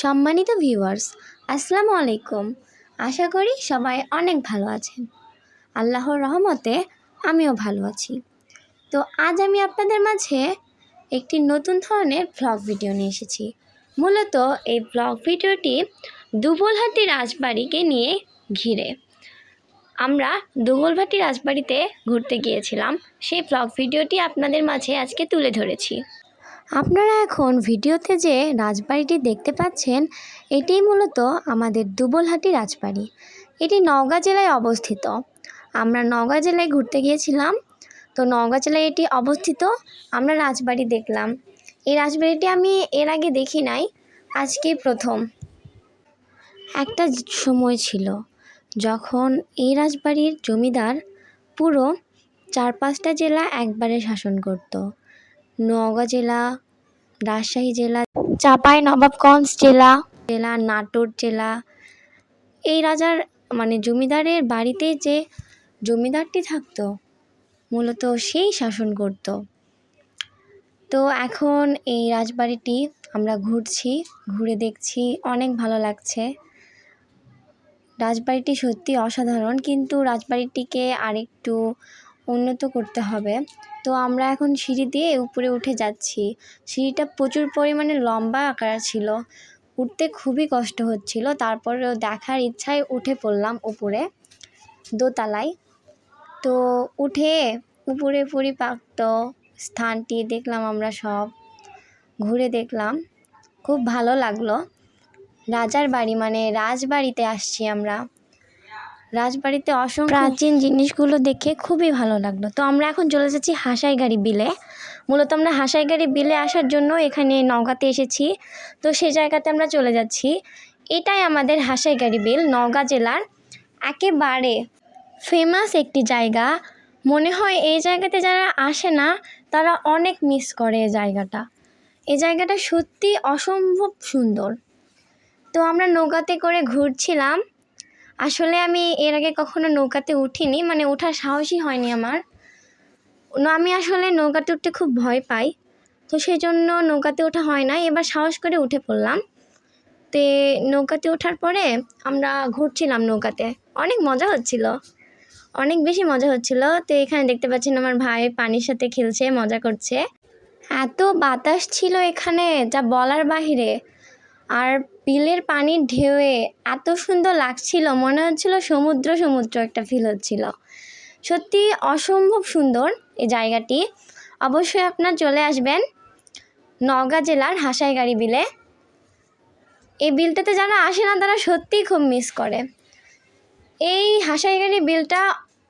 সম্মানিত ভিউয়ার্স, আসসালামু আলাইকুম। আশা করি সবাই অনেক ভালো আছেন। আল্লাহর রহমতে আমিও ভালো আছি। তো আজ আমি আপনাদের মাঝে একটি নতুন ধরনের ভ্লগ ভিডিও নিয়ে এসেছি। মূলত এই ভ্লগ ভিডিওটি দুবলহাটি রাজবাড়িকে নিয়ে ঘিরে। আমরা দুবলভাটি রাজবাড়িতে ঘুরতে গিয়েছিলাম। সেই ভ্লগ ভিডিওটি আপনাদের মাঝে আজকে তুলে ধরেছি। আপনারা এখন ভিডিওতে যে রাজবাড়িটি দেখতে পাচ্ছেন এটি মূলত আমাদের দুবলহাটি রাজবাড়ি। এটি নওগাঁ জেলায় অবস্থিত। আমরা নওগাঁ জেলায় ঘুরতে গিয়েছিলাম। তো নওগাঁ জেলায় এটি অবস্থিত। আমরা রাজবাড়ি দেখলাম। এই রাজবাড়িটি আমি এর আগে দেখি নাই। আজকেই প্রথম। একটা সময় ছিল যখন এই রাজবাড়ির জমিদার পুরো চার পাঁচটা জেলা একবারে শাসন করতো। নওগাঁ জেলা, রাজশাহী জেলা, চাপাই, নবাবগঞ্জ জেলা জেলা, নাটোর জেলা। এই রাজার মানে জমিদারের বাড়িতে যে জমিদারটি থাকতো, মূলত সেই শাসন করত। তো এখন এই রাজবাড়িটি আমরা ঘুরছি, ঘুরে দেখছি, অনেক ভালো লাগছে। রাজবাড়িটি সত্যি অসাধারণ, কিন্তু রাজবাড়িটিকে আরেকটু উন্নত করতে হবে। তো আমরা এখন সিঁড়ি দিয়ে উপরে উঠে যাচ্ছি। সিঁড়িটা প্রচুর পরিমাণে লম্বা আকার ছিল। উঠতে খুবই কষ্ট হচ্ছিল। তারপরেও দেখার ইচ্ছায় উঠে পড়লাম উপরে, দোতলায়। তো উঠে উপরে পরিপাক্ত স্থানটি দেখলাম আমরা সব। ঘুরে দেখলাম। খুব ভালো লাগল। রাজার বাড়ি মানে রাজবাড়িতে আসছি আমরা। রাজবাড়িতে অসংখ্য প্রাচীন জিনিসগুলো দেখে খুবই ভালো লাগল। তো আমরা এখন চলে যাচ্ছি হাসাইগাড়ি বিলে। মূলত আমরা হাসাইগাড়ি বিলে আসার জন্য এখানে নওগাঁতে এসেছি। তো সেই জায়গাতে আমরা চলে যাচ্ছি। এটাই আমাদের হাসাইগাড়ি বিল, নওগাঁ জেলার একেবারে ফেমাস একটি জায়গা। মনে হয় এই জায়গাতে যারা আসে না, তারা অনেক মিস করে এই জায়গাটা। এই জায়গাটা সত্যি অসম্ভব সুন্দর। তো আমরা নৌকাতে করে ঘুরছিলাম। আসলে আমি এর আগে কখনো নৌকাতে উঠিনি মানে ওঠার সাহসই হয়নি আমার। আমি আসলে নৌকাতে উঠতে খুব ভয় পাই। তো সেই জন্য নৌকাতে ওঠা হয় না এবার সাহস করে উঠে পড়লাম। তে নৌকাতে ওঠার পরে আমরা ঘুরছিলাম নৌকাতে। অনেক মজা হচ্ছিল, অনেক বেশি মজা হচ্ছিল। তো এখানে দেখতে পাচ্ছেন আমার ভাই পানির সাথে খেলছে, মজা করছে। এত বাতাস ছিল এখানে, যা বলার বাহিরে। আর বিলের পানির ঢেউয়ে এত সুন্দর লাগছিল, মনে হচ্ছিল সমুদ্র সমুদ্র একটা ফিল হচ্ছিল। সত্যি অসম্ভব সুন্দর এই জায়গাটি। অবশ্যই আপনার চলে আসবেন নওগাঁ জেলার হাসাইগাড়ি বিলে। এই বিলটাতে যারা আসে না, তারা সত্যিই খুব মিস করে। এই হাসাইগাড়ি বিলটা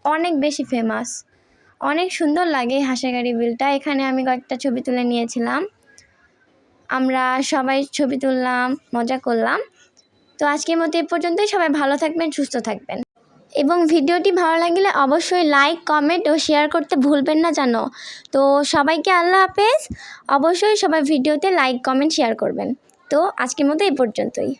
অনেক বেশি ফেমাস অনেক সুন্দর লাগে এই হাসাইগাড়ি বিলটা। এখানে আমি কয়েকটা ছবি তুলে নিয়েছিলাম। আমরা সবাই ছবি তুললাম, মজা করলাম। তো আজকের মতো এ পর্যন্তই। সবাই ভালো থাকবেন, সুস্থ থাকবেন। এবং ভিডিওটি ভালো লাগলে অবশ্যই লাইক কমেন্ট ও শেয়ার করতে ভুলবেন না জানো। তো সবাইকে আল্লাহ হাফেজ। অবশ্যই সবাই ভিডিওতে লাইক কমেন্ট শেয়ার করবেন। তো আজকের মতো এই পর্যন্তই।